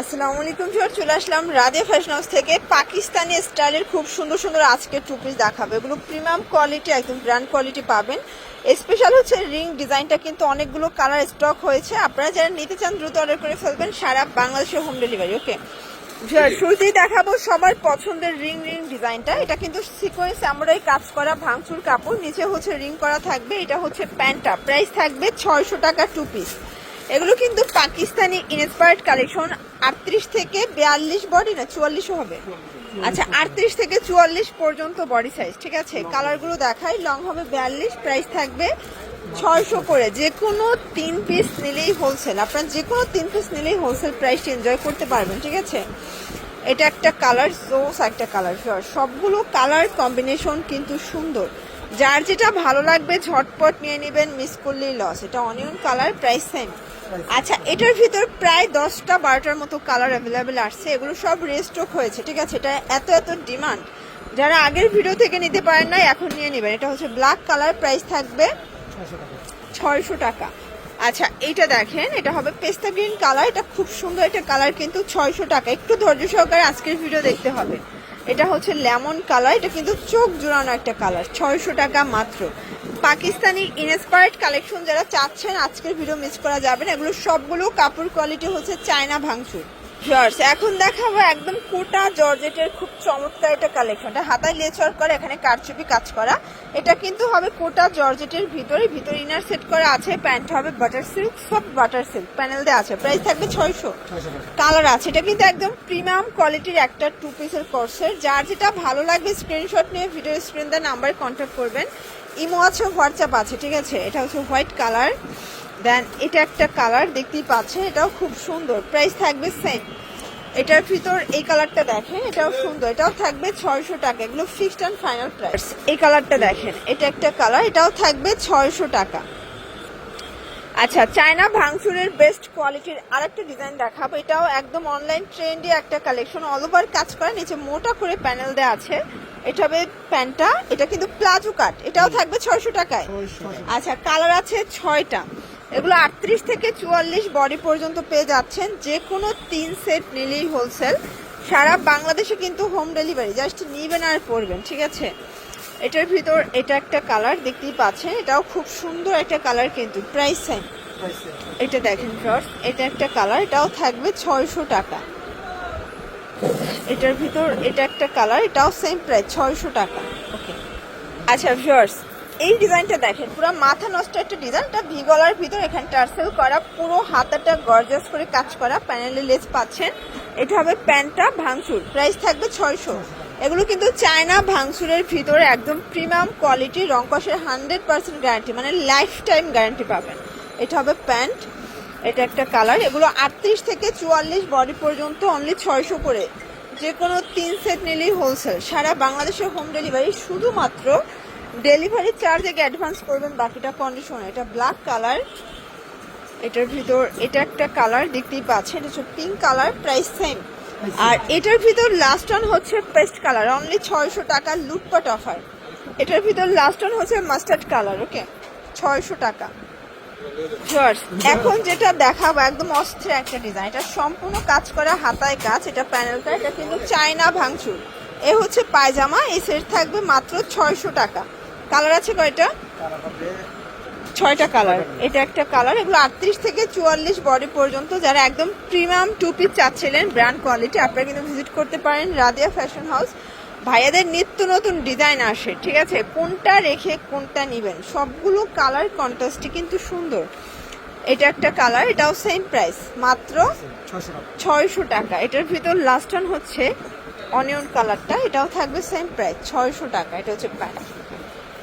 আসসালামু আলাইকুম স্যার চলে আসলাম রাধে ফ্যাশন হাউস থেকে পাকিস্তানি স্টাইলের খুব সুন্দর সুন্দর আজকে টু পিস দেখাবে। এগুলো প্রিমিয়াম কোয়ালিটি একদম ব্র্যান্ড কোয়ালিটি পাবেন। স্পেশাল হচ্ছে রিং ডিজাইনটা কিন্তু অনেকগুলো কালার স্টক হয়েছে। আপনারা যারা নিতে চান, দ্রুত অর্ডার করে ফেলবেন সারা বাংলাদেশে হোম ডেলিভারি ওকে শুরুতেই দেখাবো সবার পছন্দের রিং রিং ডিজাইনটা এটা কিন্তু সিকোয়েন্স আমরাই কাজ করা, ভাঙচুর কাপড়। নিচে হচ্ছে রিং করা থাকবে, এটা হচ্ছে প্যান্টটা প্রাইস থাকবে ছয়শো টাকা টু পিস এগুলো কিন্তু পাকিস্তানি ইন্সপায়ার্ড কালেকশন আটত্রিশ থেকে বিয়াল্লিশ বডি না, চুয়াল্লিশও হবে। আচ্ছা আটত্রিশ থেকে চুয়াল্লিশ পর্যন্ত বডি সাইজ ঠিক আছে? কালারগুলো দেখাই লং হবে বিয়াল্লিশ প্রাইস থাকবে ছয়শো করে। যে কোনো তিন পিস নিলেই হোলসেল আপনার যে কোনো তিন পিস নিলেই হোলসেল প্রাইস এনজয় করতে পারবেন, ঠিক আছে? এটা একটা কালার জোস একটা কালার সবগুলো কালার কম্বিনেশন কিন্তু সুন্দর। যার যেটা ভালো লাগবে, ঝটপট নিয়ে নেবেন মিস করলেই লস এটা অনিয়ন কালার প্রাইস সেম আচ্ছা এটার ভিতর প্রায় দশটা বারোটার মতো কালার অ্যাভেলেবেল আসছে। এগুলো সব রেস্টক হয়েছে, ঠিক আছে? এটা এত এত ডিমান্ড যারা আগের ভিডিও থেকে নিতে পারেন না এখন নিয়ে নেবেন। এটা হচ্ছে ব্ল্যাক কালার প্রাইস থাকবে ছয়শো টাকা। আচ্ছা এটা দেখেন, এটা হবে পেস্তা গ্রিন কালার এটা খুব সুন্দর একটা কালার কিন্তু ছয়শো টাকা। একটু ধৈর্য সহকারে আজকের ভিডিও দেখতে হবে। এটা হচ্ছে লেমন কালার এটা কিন্তু চোখ জোড়ানো একটা কালার ছয়শো টাকা মাত্র। পাকিস্তানি ইনস্পায়ার্ড কালেকশন যারা চাচ্ছেন আজকের ভিডিও মিস করা যাবে না, এগুলো সবগুলো কাপড় কোয়ালিটি হচ্ছে চায়না ভাঙচুর। জর্জ এখন দেখাবো একদম কোটা জর্জেটের খুব চমৎকার এটা হাতায় লেচর করে, এখানে কারচুপি কাজ করা। এটা কিন্তু হবে কোটা জর্জেটের ভিতরে ভিতরে ইনার সেট করা আছে প্যান্ট হবে বাটার সিল্ক সব বাটার সিল্ক প্যানেল দেওয়া আছে। প্রাইস থাকবে ছয়শো। কালার আছে। এটা কিন্তু একদম প্রিমিয়াম কোয়ালিটির একটা টু পিসের কোর্সের যার যেটা ভালো লাগবে স্ক্রিনশট নিয়ে ভিডিও স্ক্রিন দেওয়ার নাম্বারে কন্ট্যাক্ট করবেন। ইমো আছে হোয়াটসঅ্যাপ আছে, ঠিক আছে? এটা হচ্ছে হোয়াইট কালার দেন এটা একটা কালার দেখতেই পাচ্ছেন এটাও খুব সুন্দর। প্রাইস থাকবে সেম এটার ভিতর এই কালারটা দেখেন এটাও সুন্দর। এটাও থাকবে ছয়শো টাকা এগুলো ফিক্সড অ্যান্ড ফাইনাল প্রাইস এই কালারটা দেখেন এটা একটা কালার এটাও থাকবে ছয়শো টাকা। আচ্ছা চায়না ভাঙচুরের বেস্ট কোয়ালিটির আরেকটা ডিজাইন দেখাবো। এটাও একদম অনলাইন ট্রেন্ডে একটা কালেকশন অল ওভার কাজ করা। নিচে মোটা করে প্যানেল দেওয়া আছে। এটা হবে প্যান্টটা এটা কিন্তু প্লাজো কাট এটাও থাকবে ছয়শো টাকায়। আচ্ছা কালার আছে ছয়টা। এগুলো আটত্রিশ থেকে চুয়াল্লিশ বডি পর্যন্ত পেয়ে যাচ্ছেন। যে কোনো তিন সেট নিলেই হোলসেল সারা বাংলাদেশে কিন্তু হোম ডেলিভারি জাস্ট নিবেন আর পরবেন, ঠিক আছে? এটার ভিতর এটা একটা কালার দেখতেই পাচ্ছেন, এটাও খুব সুন্দর একটা কালার কিন্তু প্রাইস সেম এটা দেখেন ফ্রস এটা একটা কালার এটাও থাকবে ছয়শো টাকা। এটার ভিতর এটা একটা কালার এটাও সেম প্রাইস ছয়শো টাকা। ওকে আচ্ছা ভিউয়ার্স এই ডিজাইনটা দেখেন, পুরো মাথা নষ্ট একটা ডিজাইন এটা ভি গলার ভিতর এখানে টার্সেল করা, পুরো হাতাটা গর্জাস করে কাজ করা প্যানেলে লেস পাচ্ছেন। এটা হবে প্যান্টটা ভাঙচুর প্রাইস থাকবে ছয়শো। এগুলো কিন্তু চায়না ভাঙচুরের ভিতরে একদম প্রিমিয়াম কোয়ালিটি রংকসের হান্ড্রেড পার্সেন্ট গ্যারান্টি মানে লাইফ টাইম গ্যারান্টি পাবেন। এটা হবে প্যান্ট, এটা একটা কালার, এগুলো আটত্রিশ থেকে চুয়াল্লিশ বডি পর্যন্ত অনলি ছয়শো করে। যে কোনো তিন সেট নিলেই হোলসেল সারা বাংলাদেশের হোম ডেলিভারি শুধুমাত্র ডেলিভারি চার্জ আগে অ্যাডভান্স করবেন, বাকিটা কন্ডিশন এটা ব্ল্যাক কালার এটার ভিতর, এটা একটা কালার দেখতেই পাচ্ছেন, এটা হচ্ছে পিঙ্ক কালার প্রাইস সেম আর এটার ভিতর লাস্ট অন হচ্ছে পেস্ট কালার অনলি ছয়শো টাকা লুটপাট অফার এটার ভিতর লাস্ট অন হচ্ছে মাস্টার্ড কালার ওকে ছয়শো টাকা. এখন যেটা দেখাবো, একদম অস্থির একটা ডিজাইন এটা সম্পূর্ণ কাজ করা, হাতায় কাজ, এটা প্যানেলটা এটা কিন্তু চায়না ভাঙচুর। এ হচ্ছে পায়জামা এই সেট থাকবে মাত্র ছয়শো টাকা। কালার আছে কয়টা? ছয়টা কালার এটা একটা কালার এগুলো আটত্রিশ থেকে চুয়াল্লিশ বডি পর্যন্ত যারা একদম প্রিমিয়াম টু পিস চাচ্ছিলেন ব্র্যান্ড কোয়ালিটি আপনারা কিন্তু ভিজিট করতে পারেন রাদিয়া ফ্যাশন হাউস ভাইয়াদের নিত্য নতুন ডিজাইন আসে, ঠিক আছে? কোনটা রেখে কোনটা নেবেন? সবগুলো কালার কন্ট্রাস্টই কিন্তু সুন্দর। এটা একটা কালার এটাও সেম প্রাইস মাত্র ছয়শো টাকা। এটার ভিতর লাস্ট অন হচ্ছে অনিয়ন কালারটা এটাও থাকবে সেম প্রাইস ছয়শো টাকা। এটা হচ্ছে প্যান্ট